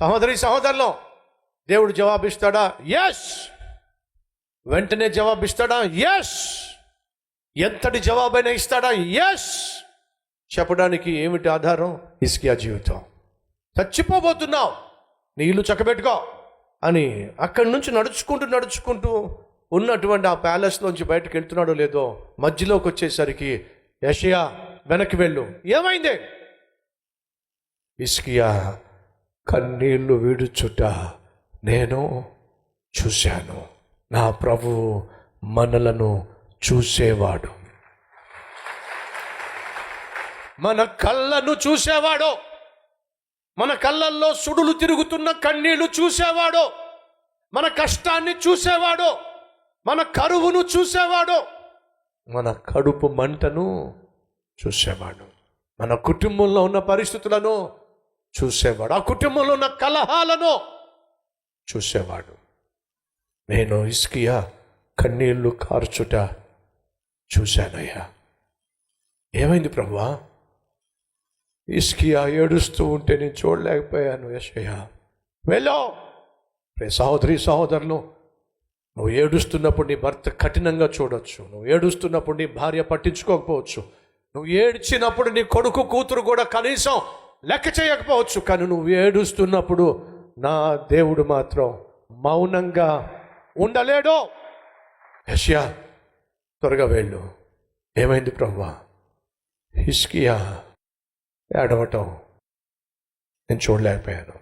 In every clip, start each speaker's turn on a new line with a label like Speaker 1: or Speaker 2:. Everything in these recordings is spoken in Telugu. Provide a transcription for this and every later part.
Speaker 1: సహోదరి సహోదరులు దేవుడు జవాబిస్తాడా? ఎస్ వెంటనే జవాబిస్తాడా? ఎస్ ఎంతటి జవాబైనా ఇస్తాడా? ఎస్ చెప్పడానికి ఏమిటి ఆధారం? ఇస్కియా జీవితం. చచ్చిపోబోతున్నావు నీ ఇల్లు చక్కబెట్టుకో అని అక్కడి నుంచి నడుచుకుంటూ నడుచుకుంటూ ఉన్నటువంటి ఆ ప్యాలెస్లోంచి బయటకు వెళ్తున్నాడో లేదో మధ్యలోకి వచ్చేసరికి యషయా వెనక్కి వెళ్ళు. ఏమైంది? ఇస్కియా కన్నీళ్ళు విడుచుట నేను చూశాను. నా ప్రభు మనలను చూసేవాడు. మన కళ్ళను చూసేవాడు. మన కళ్ళల్లో సుడులు తిరుగుతున్న కన్నీళ్ళు చూసేవాడో. మన కష్టాన్ని చూసేవాడు. మన కరువును చూసేవాడు. మన కడుపు మంటను చూసేవాడు. మన కుటుంబంలో ఉన్న పరిస్థితులను చూసేవాడు. ఆ కుటుంబంలో ఉన్న కలహాలను చూసేవాడు. నేను ఇస్కియా కన్నీళ్ళు కార్చుట చూశానయ్యా. ఏమైంది ప్రభువా? ఇస్కియా ఏడుస్తూ ఉంటే నేను చూడలేకపోయాను యశయ్య వెళ్ళో. రే సహోదరి సహోదరులు నువ్వు ఏడుస్తున్నప్పుడు నీ భర్త కఠినంగా చూడొచ్చు. నువ్వు ఏడుస్తున్నప్పుడు నీ భార్య పట్టించుకోకపోవచ్చు. నువ్వు ఏడ్చినప్పుడు నీ కొడుకు కూతురు కూడా కనీసం లెక్క చేయకపోవచ్చు కానీ నువ్వు ఏడుస్తున్నప్పుడు నా దేవుడు మాత్రం మౌనంగా ఉండలేడు. యష్యా త్వరగా వెళ్ళు. ఏమైంది ప్రభా హిస్కియా ఏడవటం నేను చూడలేకపోయాను.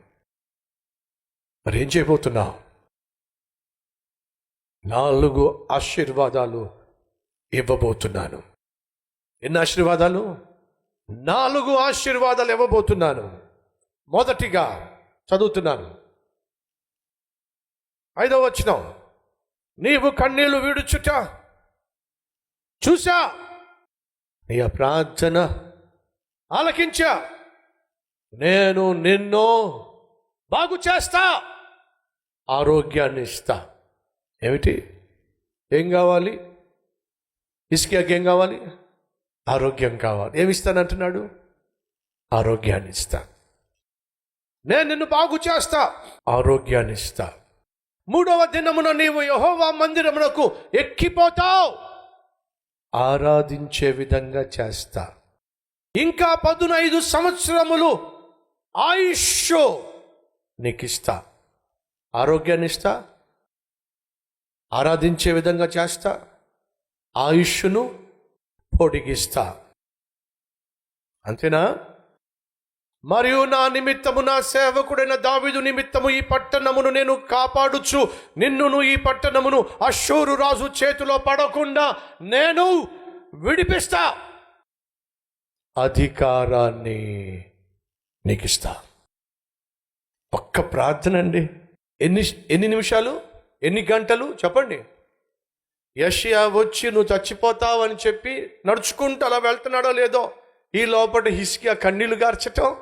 Speaker 1: మరి ఏం చేయబోతున్నావు? నాలుగు ఆశీర్వాదాలు ఇవ్వబోతున్నాను. ఎన్ని ఆశీర్వాదాలు? నాలుగు ఆశీర్వాదాలు ఇవ్వబోతున్నాను. మొదటిగా చదువుతున్నాను. ఐదవ వచనం నీవు కన్నీళ్ళు విడుచుట చూసా నీ ప్రార్థన ఆలకించా. నేను నిన్ను బాగు చేస్తా. ఆరోగ్యాన్ని ఇస్తా. ఏమిటి? ఏం కావాలి? ఇసుకకి ఏం కావాలి? ఆరోగ్యం కావాలి. ఏమి ఇస్తానంటున్నాడు ఆరోగ్యాన్ని ఇస్తా నేను నిన్ను బాగు చేస్తా. ఆరోగ్యాన్ని ఇస్తా మూడవ దినమున నీవు యహోవా మందిరమునకు ఎక్కిపోతావు. ఆరాధించే విధంగా చేస్తా. ఇంకా పదునైదు సంవత్సరములు ఆయుష్ నీకు ఇస్తా ఆరోగ్యాన్ని ఇస్తా ఆరాధించే విధంగా చేస్తా. ఆయుష్ను పొడిగిస్తా. అంతేనా? మరియు నా నిమిత్తము నా సేవకుడైన దావిదు నిమిత్తము ఈ పట్టణమును నేను కాపాడుచు నిన్నును ఈ పట్టణమును అశూరు రాజు చేతిలో పడకుండా నేను విడిపిస్తా. అధికారాన్ని నీకు ఇస్తా ఒక్క ప్రార్థన అండి. ఎన్ని ఎన్ని నిమిషాలు? ఎన్ని గంటలు? చెప్పండి. యషియా వచ్చి నువ్వు చచ్చిపోతావని చెప్పి నడుచుకుంటూ అలా వెళ్తున్నాడో లేదో ఈ లోపల హిస్కియా కన్నీళ్ళు గార్చటం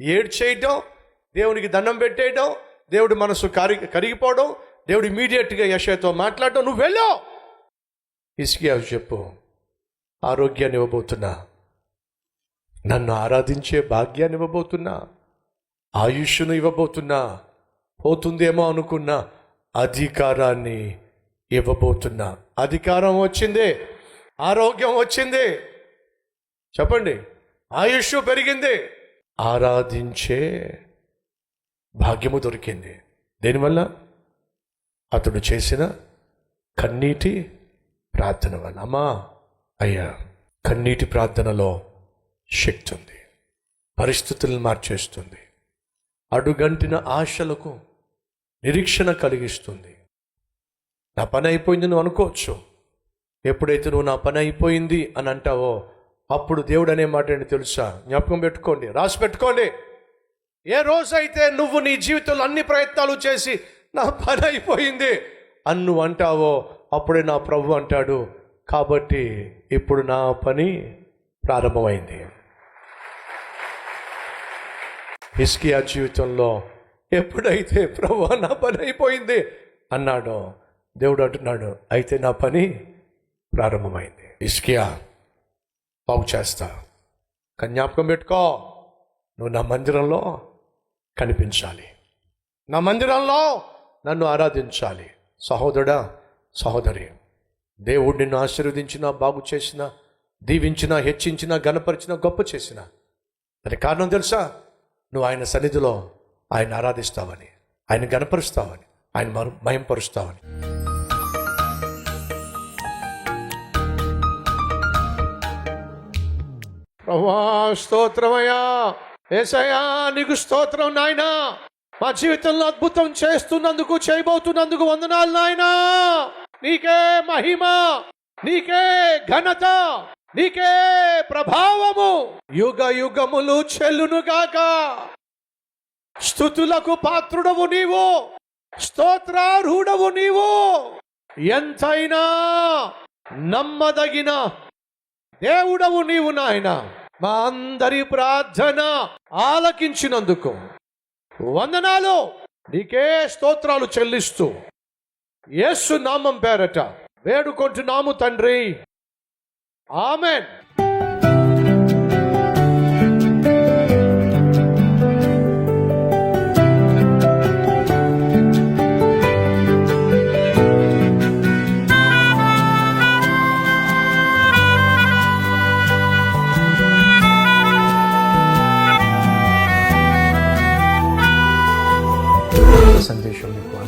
Speaker 1: ఏడ్ చేయటం దేవునికి దండం పెట్టేయటం దేవుడి మనసు కరి కరిగిపోవడం దేవుడు ఇమీడియట్గా యషయతో మాట్లాడటం. నువ్వు వెళ్ళావు హిస్కియా చెప్పు ఆరోగ్యాన్ని ఇవ్వబోతున్నా. నన్ను ఆరాధించే భాగ్యాన్ని ఇవ్వబోతున్నా. ఆయుష్ను ఇవ్వబోతున్నా. పోతుందేమో అనుకున్నా అధికారాన్ని ఇవ్వబోతున్నా. అధికారం వచ్చింది ఆరోగ్యం వచ్చింది. చెప్పండి ఆయుష్ పెరిగింది. ఆరాధించే భాగ్యము దొరికింది. దేనివల్ల? అతడు చేసిన కన్నీటి ప్రార్థన వల్ల. అమ్మా అయ్యా కన్నీటి ప్రార్థనలో శక్తి ఉంది పరిస్థితులను మార్చేస్తుంది అడుగంటిన ఆశలకు నిరీక్షణ కలిగిస్తుంది. నా పని అయిపోయింది నువ్వు అనుకోవచ్చు. ఎప్పుడైతే నువ్వు నా పని అయిపోయింది అని అంటావో అప్పుడు దేవుడు అనే మాట ఏంటి తెలుసా? జ్ఞాపకం పెట్టుకోండి రాసి పెట్టుకోండి. ఏ రోజైతే నువ్వు నీ జీవితంలో అన్ని ప్రయత్నాలు చేసి నా పని అయిపోయింది అని నువ్వు అంటావో అప్పుడే నా ప్రభు అంటాడు కాబట్టి ఇప్పుడు నా పని ప్రారంభమైంది. హిస్కియా జీవితంలో ఎప్పుడైతే ప్రభు నా పని అయిపోయింది అన్నాడో దేవుడు అంటున్నాడు అయితే నా పని ప్రారంభమైంది. హిస్కియా బాగు చేస్తా. కానీ జ్ఞాపకం పెట్టుకో నువ్వు నా మందిరంలో కనిపించాలి. నా మందిరంలో నన్ను ఆరాధించాలి. సహోదరుడా సహోదరి దేవుడు నిన్ను ఆశీర్వదించిన బాగు చేసిన దీవించిన హెచ్చించిన గణపరిచిన గొప్ప చేసిన. దానికి కారణం తెలుసా? నువ్వు ఆయన సన్నిధిలో ఆయన ఆరాధిస్తావని ఆయన గణపరుస్తావని ఆయన మయంపరుస్తావని ప్రభా స్తోత్రమయ్యా. ఏసయ్యా నీకు స్తోత్రం నాయనా. మా జీవితంలో అద్భుతం చేస్తున్నందుకు చేయబోతున్నందుకు వందనాలు నాయనా. నీకే మహిమ నీకే ఘనత నీకే ప్రభావము. యుగ యుగములు చెల్లునుగాక స్థుతులకు పాత్రుడవు నీవు స్తోత్రార్హుడవు నీవు. ఎంతైనా నమ్మదగిన దేవుడవు నీవు నాయన. మా అందరి ప్రార్థన ఆలకించినందుకు వందనాలు. నీకే స్తోత్రాలు చెల్లిస్తూ యేసు నామం పేరట వేడుకుంటున్నాము తండ్రి. ఆమెన్.